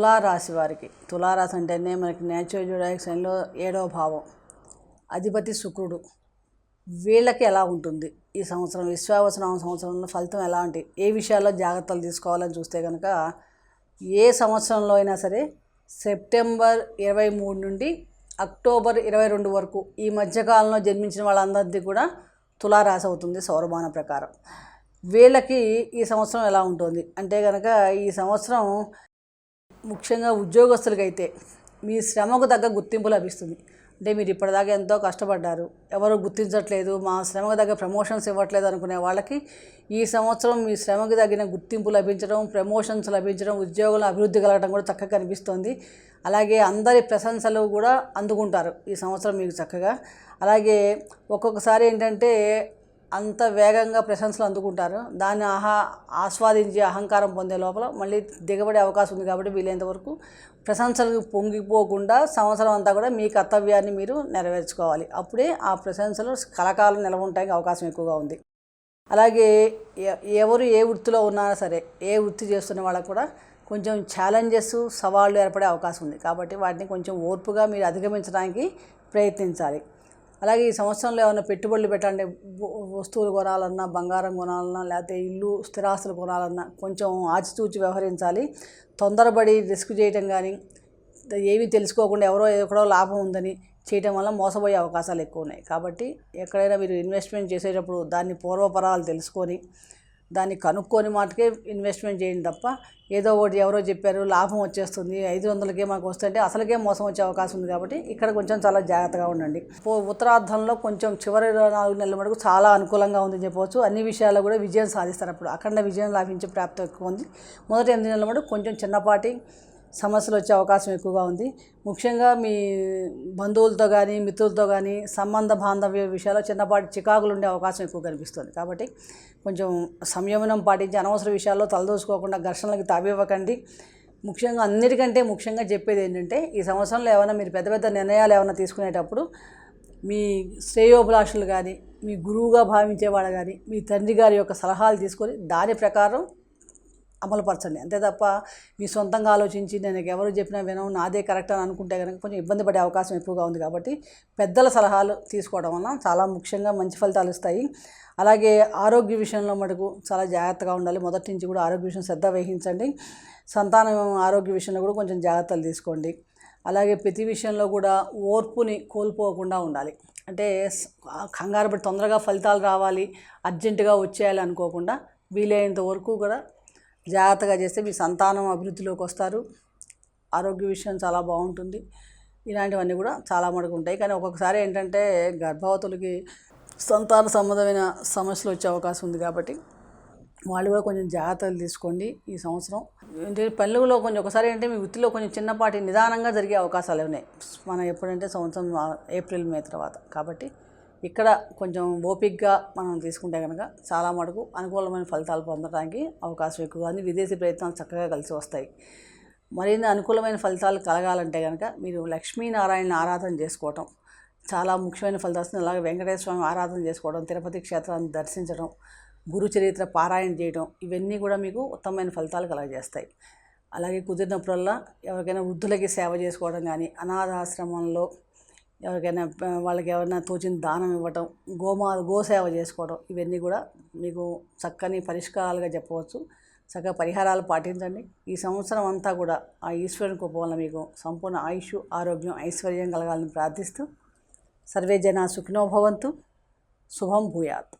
తులారాశి వారికి. తులారాశి అంటేనే మనకి నేచురల్ జుడాక్షన్లో ఏడవ భావం. అధిపతి శుక్రుడు. వీళ్ళకి ఎలా ఉంటుంది? ఈ సంవత్సరం విశ్వావసనామ సంవత్సరంలో ఫలితం ఎలాంటి ఏ విషయాల్లో జాగ్రత్తలు తీసుకోవాలని చూస్తే కనుక ఏ సంవత్సరంలో అయినా సరే సెప్టెంబర్ ఇరవై మూడు నుండి అక్టోబర్ ఇరవై రెండు వరకు ఈ మధ్యకాలంలో జన్మించిన వాళ్ళందరిది కూడా తులారాశి అవుతుంది సౌరమాన ప్రకారం. వీళ్ళకి ఈ సంవత్సరం ఎలా ఉంటుంది? అంటే కనుక ఈ సంవత్సరం ముఖ్యంగా ఉద్యోగస్తులకైతే మీ శ్రమకు తగ్గ గుర్తింపు లభిస్తుంది. అంటే మీరు ఇప్పటిదాకా ఎంతో కష్టపడ్డారు. ఎవరు గుర్తించట్లేదు మా శ్రమకు తగ్గ ప్రమోషన్స్ ఇవ్వట్లేదు అనుకునే వాళ్ళకి ఈ సంవత్సరం మీ శ్రమకు తగిన గుర్తింపు లభించడం ప్రమోషన్స్ లభించడం ఉద్యోగుల అభివృద్ధి కలగడం కూడా చక్కగా కనిపిస్తుంది. అలాగే అందరి ప్రశంసలు కూడా అందుకుంటారు ఈ సంవత్సరం మీకు చక్కగా. అలాగే ఒక్కొక్కసారి ఏంటంటే అంత వేగంగా ప్రశంసలు అందుకుంటారు. దాన్ని ఆహా ఆస్వాదించి అహంకారం పొందే లోపల మళ్ళీ దిగబడే అవకాశం ఉంది కాబట్టి వీలైనంత వరకు పొంగిపోకుండా సంవత్సరం అంతా కూడా మీ కర్తవ్యాన్ని మీరు నెరవేర్చుకోవాలి. అప్పుడే ఆ ప్రశంసలు కలకాలం నిలవ అవకాశం ఎక్కువగా ఉంది. అలాగే ఎవరు ఏ వృత్తిలో ఉన్నా సరే ఏ వృత్తి చేస్తున్న వాళ్ళకు కూడా కొంచెం ఛాలెంజెస్ సవాళ్ళు ఏర్పడే అవకాశం ఉంది. కాబట్టి వాటిని కొంచెం ఓర్పుగా మీరు అధిగమించడానికి ప్రయత్నించాలి. అలాగే ఈ సంవత్సరంలో ఏమైనా పెట్టుబడులు పెట్టండి వస్తువులు కొనాలన్నా బంగారం కొనాలన్నా లేకపోతే ఇల్లు స్థిరాస్తులు కొనాలన్నా కొంచెం ఆచితూచి వ్యవహరించాలి. తొందరపడి రిస్క్ చేయటం కానీ ఏమీ తెలుసుకోకుండా ఎవరో ఎక్కడో లాభం ఉందని చేయటం వల్ల మోసపోయే అవకాశాలు ఎక్కువ ఉన్నాయి. కాబట్టి ఎక్కడైనా మీరు ఇన్వెస్ట్మెంట్ చేసేటప్పుడు దాన్ని పూర్వపరాలు తెలుసుకొని దాన్ని కనుక్కొని మాటకే ఇన్వెస్ట్మెంట్ చేయండి తప్ప ఏదో ఒకటి ఎవరో చెప్పారు లాభం వచ్చేస్తుంది ఐదు వందలకే మాకు వస్తుంటే అసలుకే మోసం వచ్చే అవకాశం ఉంది కాబట్టి ఇక్కడ కొంచెం చాలా జాగ్రత్తగా ఉండండి. పో కొంచెం చివరి నాలుగు నెలల మటుకు చాలా అనుకూలంగా ఉందని చెప్పవచ్చు. అన్ని విషయాల్లో కూడా విజయం సాధిస్తారు అప్పుడు. అఖండ విజయం లాభించే ప్రాప్తి ఎక్కువ ఉంది. మొదటి ఎనిమిది నెలల మటుకు కొంచెం చిన్నపాటి సమస్యలు వచ్చే అవకాశం ఎక్కువగా ఉంది. ముఖ్యంగా మీ బంధువులతో కానీ మిత్రులతో కానీ సంబంధ బాంధవ్య విషయాల్లో చిన్నపాటి చికాకులు ఉండే అవకాశం ఎక్కువ కనిపిస్తుంది. కాబట్టి కొంచెం సంయమనం పాటించి అనవసర విషయాల్లో తలదోసుకోకుండా ఘర్షణలకు తావివ్వకండి. ముఖ్యంగా అన్నిటికంటే ముఖ్యంగా చెప్పేది ఏంటంటే ఈ సంవత్సరంలో ఏమైనా మీరు పెద్ద పెద్ద నిర్ణయాలు ఏమైనా తీసుకునేటప్పుడు మీ శ్రేయోభిలాషులు కానీ మీ గురువుగా భావించేవాళ్ళు కానీ మీ తండ్రి గారి యొక్క సలహాలు తీసుకొని దాని ప్రకారం అమలుపరచండి. అంతే తప్ప మీ సొంతంగా ఆలోచించి నేను ఎవరు చెప్పినా వినం నాదే కరెక్ట్ అని అనుకుంటే కనుక కొంచెం ఇబ్బంది పడే అవకాశం ఎక్కువగా ఉంది కాబట్టి పెద్దల సలహాలు తీసుకోవడం వల్ల చాలా ముఖ్యంగా మంచి ఫలితాలు ఇస్తాయి అలాగే ఆరోగ్య విషయంలో మటుకు చాలా జాగ్రత్తగా ఉండాలి. మొదటి నుంచి కూడా ఆరోగ్య విషయం శ్రద్ధ వహించండి. సంతానం ఆరోగ్య విషయంలో కూడా కొంచెం జాగ్రత్తలు తీసుకోండి. అలాగే ప్రతి విషయంలో కూడా ఓర్పుని కోల్పోకుండా ఉండాలి. అంటే కంగారు పడి తొందరగా ఫలితాలు రావాలి అర్జెంటుగా వచ్చేయాలి అనుకోకుండా వీలైనంత వరకు కూడా జాగ్రత్తగా చేస్తే మీ సంతానం అభివృద్ధిలోకి వస్తారు. ఆరోగ్య విషయం చాలా బాగుంటుంది. ఇలాంటివన్నీ కూడా చాలా మటుకు ఉంటాయి. కానీ ఒక్కొక్కసారి ఏంటంటే గర్భవతులకి సంతాన సంబంధమైన సమస్యలు వచ్చే అవకాశం ఉంది కాబట్టి వాళ్ళు కూడా కొంచెం జాగ్రత్తలు తీసుకోండి ఈ సంవత్సరం. అంటే పనులలో కొంచెం ఒకసారి అంటే మీ వృత్తిలో కొంచెం చిన్నపాటి నిదానంగా జరిగే అవకాశాలు ఉన్నాయి. మనం ఎప్పుడంటే సంవత్సరం ఏప్రిల్ మే తర్వాత కాబట్టి ఇక్కడ కొంచెం ఓపిక్గా మనం తీసుకుంటే కనుక చాలా మటుకు అనుకూలమైన ఫలితాలు పొందడానికి అవకాశం ఎక్కువగా ఉంది. విదేశీ ప్రయత్నాలు చక్కగా కలిసి వస్తాయి. మరిన్ని అనుకూలమైన ఫలితాలు కలగాలంటే కనుక మీరు లక్ష్మీనారాయణ ఆరాధన చేసుకోవటం చాలా ముఖ్యమైన ఫలితాలు వస్తుంది అలాగే వెంకటేశ్వర స్వామి ఆరాధన చేసుకోవడం తిరుపతి క్షేత్రాన్ని దర్శించడం గురు చరిత్ర పారాయణ చేయడం ఇవన్నీ కూడా మీకు ఉత్తమమైన ఫలితాలు కలగజేస్తాయి. అలాగే కుదిరినప్పుడల్లా ఎవరికైనా వృద్ధులకి సేవ చేసుకోవడం కానీ అనాథాశ్రమంలో ఎవరికైనా వాళ్ళకి ఎవరైనా తోచిన దానం ఇవ్వటం గోమా గోసేవ చేసుకోవడం ఇవన్నీ కూడా మీకు చక్కని పరిష్కారాలుగా చెప్పవచ్చు. చక్కగా పరిహారాలు పాటించండి. ఈ సంవత్సరం అంతా కూడా ఆ ఈశ్వరుని కృప వల్ల మీకు సంపూర్ణ ఆయుష్ ఆరోగ్యం ఐశ్వర్యం కలగాలని ప్రార్థిస్తూ సర్వే జన సుఖినోభవంతు శుభం భూయాత్.